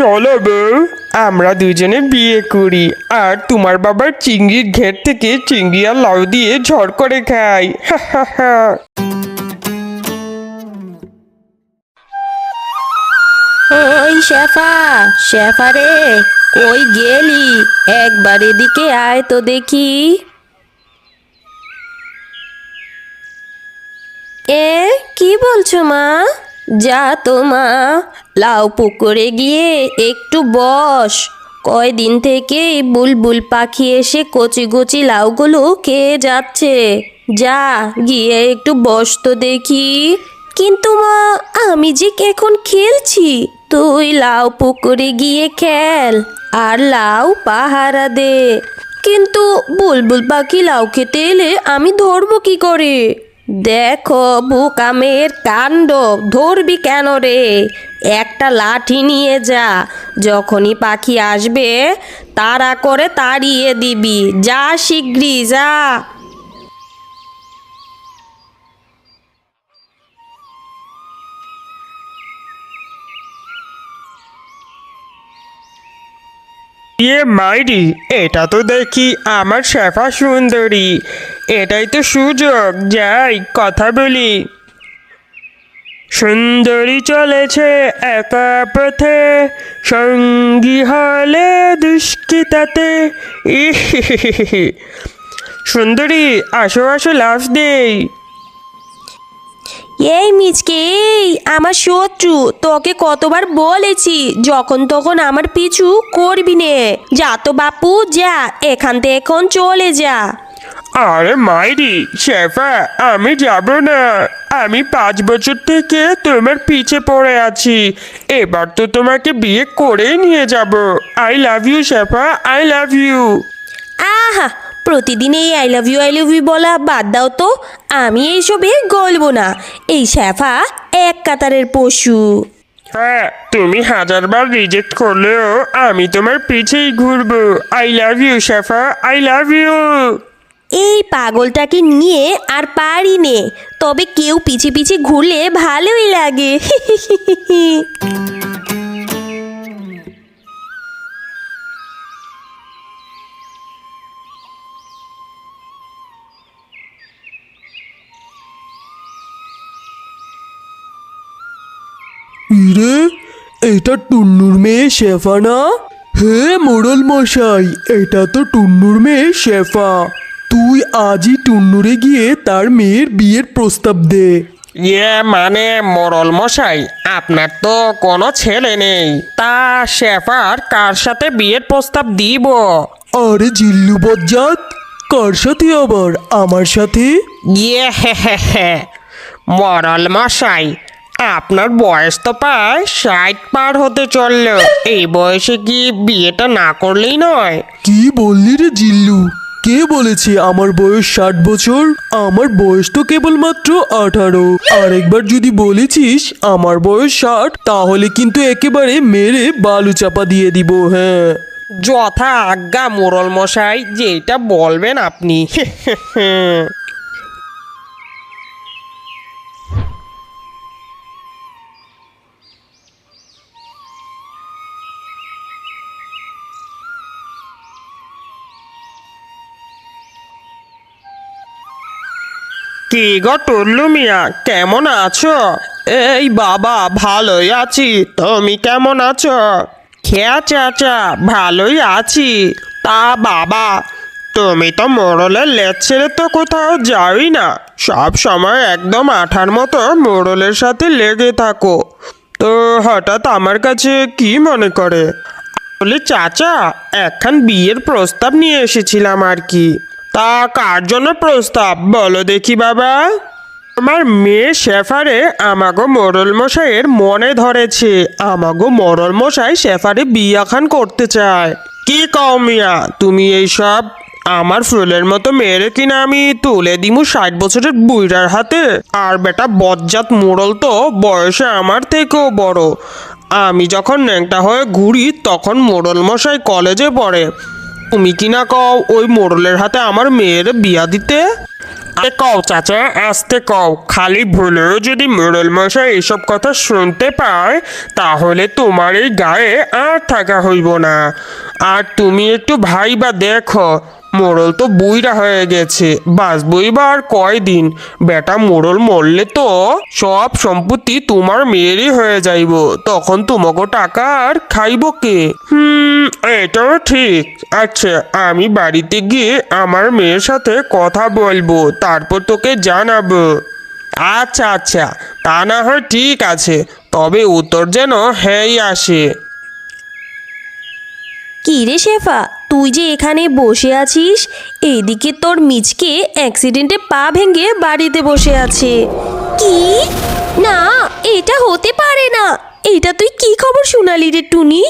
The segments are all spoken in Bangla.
চলো বউ। আমরা দুজনে বিয়ে করি আর তোমার বাবার চিংড়ির ঘের থেকে চিংড়ি আর লাউ দিয়ে ঝড় করে খাই। ওই শেফা শেফা রে কই গেলি? একবার এদিকে আয় তো দেখি। এ কি বলছো মা? যা তো মা লাউ পুকুরে গিয়ে একটু বস। কয়দিন থেকে বুলবুল পাখি এসে কচি কচি লাউগুলো খেয়ে যাচ্ছে। যা, গিয়ে একটু বস তো দেখি। কিন্তু মা, আমি যে এখন খেলছি, তুই লাউ পুকুরে গিয়ে খেল আর লাউ পাহারা দে। কিন্তু বুলবুল পাখি লাউ খেতে এলে আমি ধরবো কি করে? দেখো বুকামের কাণ্ড, ধরবি কেন রে? একটা লাঠি নিয়ে যা, যখনই পাখি আসবে তাড়া করে তাড়িয়ে দিবি, যা শিগগিরি যা। ইয়ে মাইরি, এটা তো দেখি আমার শেফা সুন্দরী। এটাই তো সুযোগ, যাই, কথা বলি। সুন্দরী চলেছে একা পথে, সঙ্গী হলে দুষ্কৃতাতে। সুন্দরী, আসো আসো, লাফ দেই। এই মিচকে, এই, আমার শত্রু, তোকে কতবার বলেছি, যখন তখন আমার পিছু করবি নে। যা তো বাপু, যা, এখান থেকে এখন চলে যা। আরে মাইরি শেফা আমি যাব না। আমি পাঁচ বছর থেকে তোমার পিছে পড়ে আছি। এবার তো তোমাকে বিয়ে করেই নিয়ে যাব। I love you Shefa I love you আহা প্রতিদিন এই I love you I love you বলা বাদ দাও তো। আমি এইসবে গলবো না। এই শেফা এক কাতারের পশু। হ্যাঁ তুমি হাজারবার রিজেক্ট করলেও আমি তোমার পিছেই ঘুরবো। I love you Shefa I love you এই পাগলটাকে নিয়ে আর পারি নে, তবে কেউ পিছে পিছে ঘুরলে ভালোই লাগে। এটা টুন্নুর মেয়ে শেফা না? হে মোড়ল মশাই, এটা তো টুন্নুর মেয়ে শেফা। তুই আজই টুন্নুরে গিয়ে তার মেয়ের বিয়ের প্রস্তাব দে। ইয়ে মানে মরল মশাই আপনার তো কোনো ছেলে নেই। তা শেফার কার সাথে বিয়ের প্রস্তাব দিব? আরে জিল্লু বজ্জাত কার সাথে আবার? আমার সাথে? ইয়ে হে হে হে মরল মশাই আপনার বয়স তো প্রায় ষাট পার হতে চলল। এই বয়সে কি বিয়েটা না করলেই নয়? কি বললি রে জিল্লু? কে বলেছে আমার বয়স ষাট বছর? আমার বয়স তো কেবলমাত্র আঠারো। আরেকবার যদি বলেছিস আমার বয়স ষাট, তাহলে কিন্তু একেবারে মেরে বালু চাপা দিয়ে দিব হ্যাঁ। যথা আজ্ঞা মোরল মশাই যেটা বলবেন আপনি। কি গো টুল্লু মিয়া কেমন আছো? এই বাবা, ভালোই আছি। তুমি কেমন আছো? খেয়া চাচা, ভালোই আছি। তা বাবা, তুমি তো মোড়লের লেজ ছেড়ে তো কোথাও যাওই না। সব সময় একদম আঠার মতো মোড়লের সাথে লেগে থাকো। তো হঠাৎ আমার কাছে কি মনে করে? বলে, চাচা, একখান বিয়ের প্রস্তাব নিয়ে এসেছিলাম আর কি। তা কার জন্য প্রস্তাব? বলো দেখি বাবা। আমার মেয়ে শেফারে আমাগো মোরল মশাইয়ের মনে ধরেছে। আমাগো মোরল মশাই শেফারে বিয়াখান করতে চায়। কি কও মিয়া, তুমি এইসব আমার ফুলের মতো মেয়েরে কিনা আমি তুলে দিমু ষাট বছরের বুইরার হাতে? আর বেটা বজ্জাত মোড়ল তো বয়সে আমার থেকেও বড়। আমি যখন ন্যাংটা হয়ে ঘুরি, তখন মোড়ল মশাই কলেজে পড়ে। তুমি কি না কও ওই মোড়লের হাতে আমার মেয়ের বিয়া দিতে? আরে কও চাচা, আসতে কও। খালি ভুলেও যদি মোড়ল মশাই এসব কথা শুনতে পায়, তাহলে তোমার এই গায়ে আর থাকা হইব না। আর তুমি একটু ভাই বা দেখো। মোড়ল তো বুইরা হয়ে গেছে, বাঁচবই বা আর কয়দিন? বেটা মোড়ল মরলে তো সব সম্পত্তি তোমার মেয়েরই হয়ে যাইব, তখন তোমাকে টাকা আর খাইব কে? হুম, এটাও ঠিক। আচ্ছা আমি বাড়িতে গিয়ে আমার মেয়ের সাথে কথা বলব, তারপর তোকে জানাব। আচ্ছা আচ্ছা তা না হয় ঠিক আছে, তবে উত্তর যেন হ্যাঁই আসে। কি রে শেফা তুই যে এখানে বসে আছিস, এইদিকে তোর মিচকে অ্যাক্সিডেন্টে পা ভেঙে বাড়িতে বসে আছে। কি? না, এটা হতে পারে না। এইটা তুই কি খবর শোনালি রে টুনি?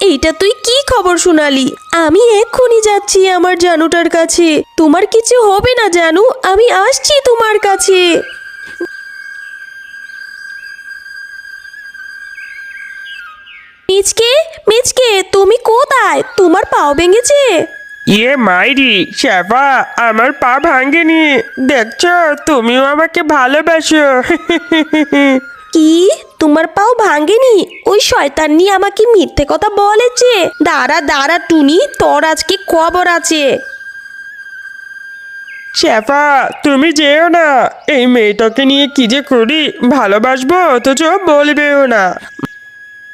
এইটা তুই কি খবর শোনালি? আমি এক্ষুনি যাচ্ছি আমার জানুটার কাছে। তোমার কিছু হবে না জানু, আমি আসছি তোমার কাছে। মিচকে মিচকে তুমি কোথায়? তোমার পাও ভেঙেছে। ইয়ে মাইরি শেফা আমার পা ভাঙেনি। দেখছ তুমিও আমাকে ভালোবাসো। কি? তোমার পাও ভাঙেনি? ওই শয়তান নিয়ে আমাকে মিথ্যে কথা বলেছে। দাঁড়া দাঁড়া টুনি তোর আজকে খবর আছে। শেফা তুমি যেও না। এই মেয়েটাকে নিয়ে কি যে করি ভালোবাসবো? অথচ বলবেও না।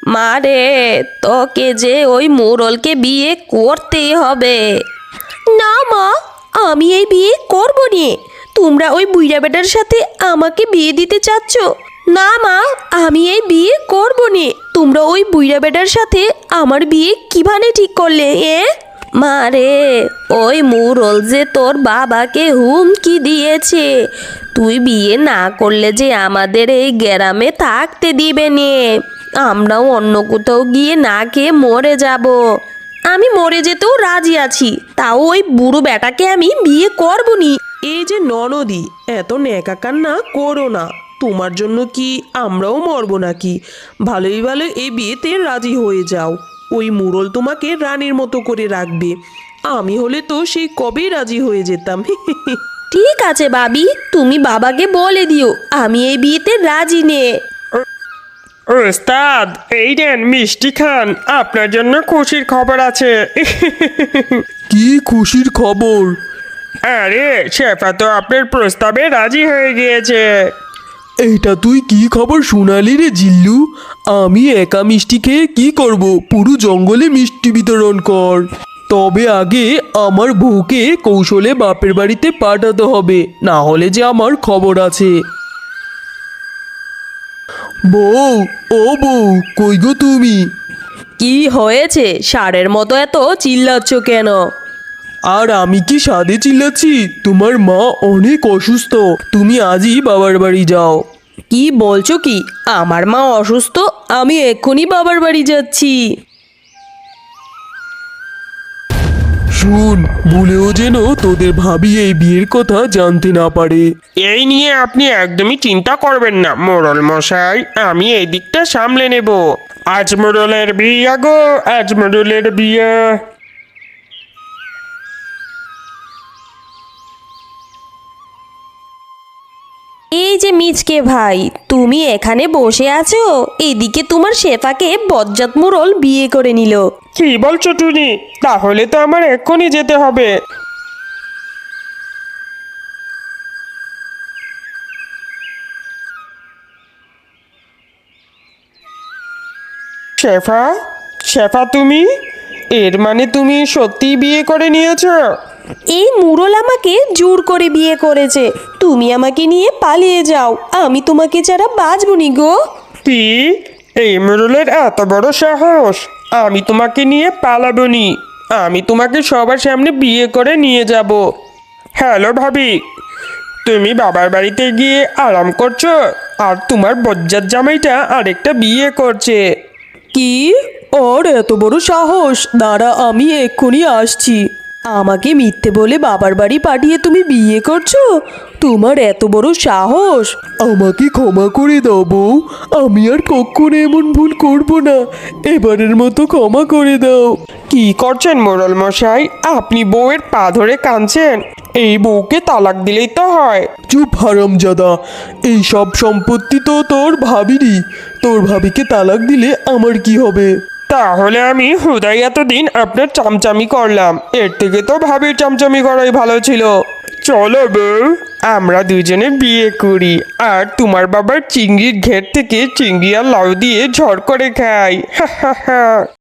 মা রে তোকে যে ওই মোড়লকে বিয়ে করতেই হবে। না মা আমি এই বিয়ে করব নি তোমরা ওই বুইড়া বেটার সাথে আমাকে বিয়ে দিতে চাচ্ছ? না মা আমি এই বিয়ে করব নি তোমরা ওই বুইড়া বেটার সাথে আমার বিয়ে কীভাবে ঠিক করলে এ? মা রে ওই মুরল যে তোর বাবাকে হুমকি দিয়েছে তুই বিয়ে না করলে যে আমাদের এই গ্রামে থাকতে দিবে নে। আমরাও অন্য কোথাও গিয়ে না খেয়ে মরে যাব। আমি মরে যেতেও রাজি আছি। তাও ওই বুড়ো বেটাকে আমি বিয়ে করব নি এই যে ননদি এত ন্যাকা কান্না করো না। তোমার জন্য কি আমরাও মরবো নাকি? ভালোই ভালো এই বিয়েতে রাজি হয়ে যাও। ওই মুরল তোমাকে রানীর মতো করে রাখবে। আমি হলে তো সেই কবেই রাজি হয়ে যেতাম। ঠিক আছে বাবি তুমি বাবাকে বলে দিও। আমি এই বিয়েতে রাজি নে। ওস্তাদ এই নেন মিষ্টি খান আপনার জন্য খুশির খবর আছে। কি খুশির খবর? আরে শেফা তো আপনার প্রস্তাবে রাজি হয়ে গিয়েছে। এইটা তুই কি খবর শোনালি রে জিল্লু? আমি একা মিষ্টি খেয়ে কি করব? পুরো জঙ্গলে মিষ্টি বিতরণ কর। তবে আগে আমার বউকে কৌশলে বাপের বাড়িতে পাঠাতে হবে না হলে যে আমার খবর আছে। বউ ও বউ কই গো তুমি? কি হয়েছে? সারের মতো এত চিল্লাচ্ছ কেন? আর আমি কি সাদে চিল্লাচ্ছি? তোমার মা অনেক অসুস্থ। তুমি আজই বাবার বাড়ি যাও। কি বলছো কি? আমার মা অসুস্থ আমি এক্ষুনি বাবার বাড়ি যাচ্ছি। শুন, ভুলেও যেন তোদের ভাবি এই বিয়ের কথা জানতে না পারে। এই নিয়ে আপনি একদমই চিন্তা করবেন না মোরল মশাই। আমি এই দিকটা সামলে নেব। আজমরলের বিয়া গো আজ বিয়া। এই যে মিচকে ভাই, তুমি এখানে বসে আছো? এদিকে তোমার শেফাকে বজ্জাত মুরল বিয়ে করে নিল। কি বলছো টুনি? তাহলে তো আমার এক্ষুনি যেতে হবে। শেফা? শেফা তুমি? এর মানে তুমি সত্যিই বিয়ে করে নিয়েছো? এই মুরল আমাকে জোর করে বিয়ে করেছে। তুমি আমাকে নিয়ে পালিয়ে যাও। আমি তোমাকে ছাড়া বাঁচবো নি গো। কি? এই মুরলের এত বড় সাহস? আমি তোমাকে নিয়ে পালাবো নি। আমি তোমাকে সবার সামনে বিয়ে করে নিয়ে যাব। হ্যালো ভাবি তুমি বাবার বাড়িতে গিয়ে আরাম করছ? আর তোমার বজ্জাত জামাইটা আরেকটা বিয়ে করছে। কি? ওর এত বড় সাহস? দাঁড়া আমি এক্ষুনি আসছি। আমাকে মিথ্যে বলে বাবার বাড়ি পাঠিয়ে তুমি বিয়ে করছ? তোমার এত বড় সাহস। আমাকে ক্ষমা করে দাও বউ। আমি আর কখনো এমন ভুল করব না। এবারের মতো ক্ষমা করে দাও। কি করছেন মোরল মশাই? আপনি বউয়ের পা ধরে কাঁদছেন। এই বউকে তালাক দিলেই তো হয়। চুপ হারামজাদা। এই সব সম্পত্তি তো তোর ভাবিরই। তোর ভাবিকে তালাক দিলে আমার কি হবে? তাহলে আমি হুদাই এতদিন আপনার চামচামি করলাম। এর থেকে তো ভাবির চামচামি করাই ভালো ছিল। চলো বউ, আমরা দুজনে বিয়ে করি, আর তোমার বাবার চিংড়ির ঘের থেকে চিংড়ি আর লাউ দিয়ে ঝড় করে খাই। হা হা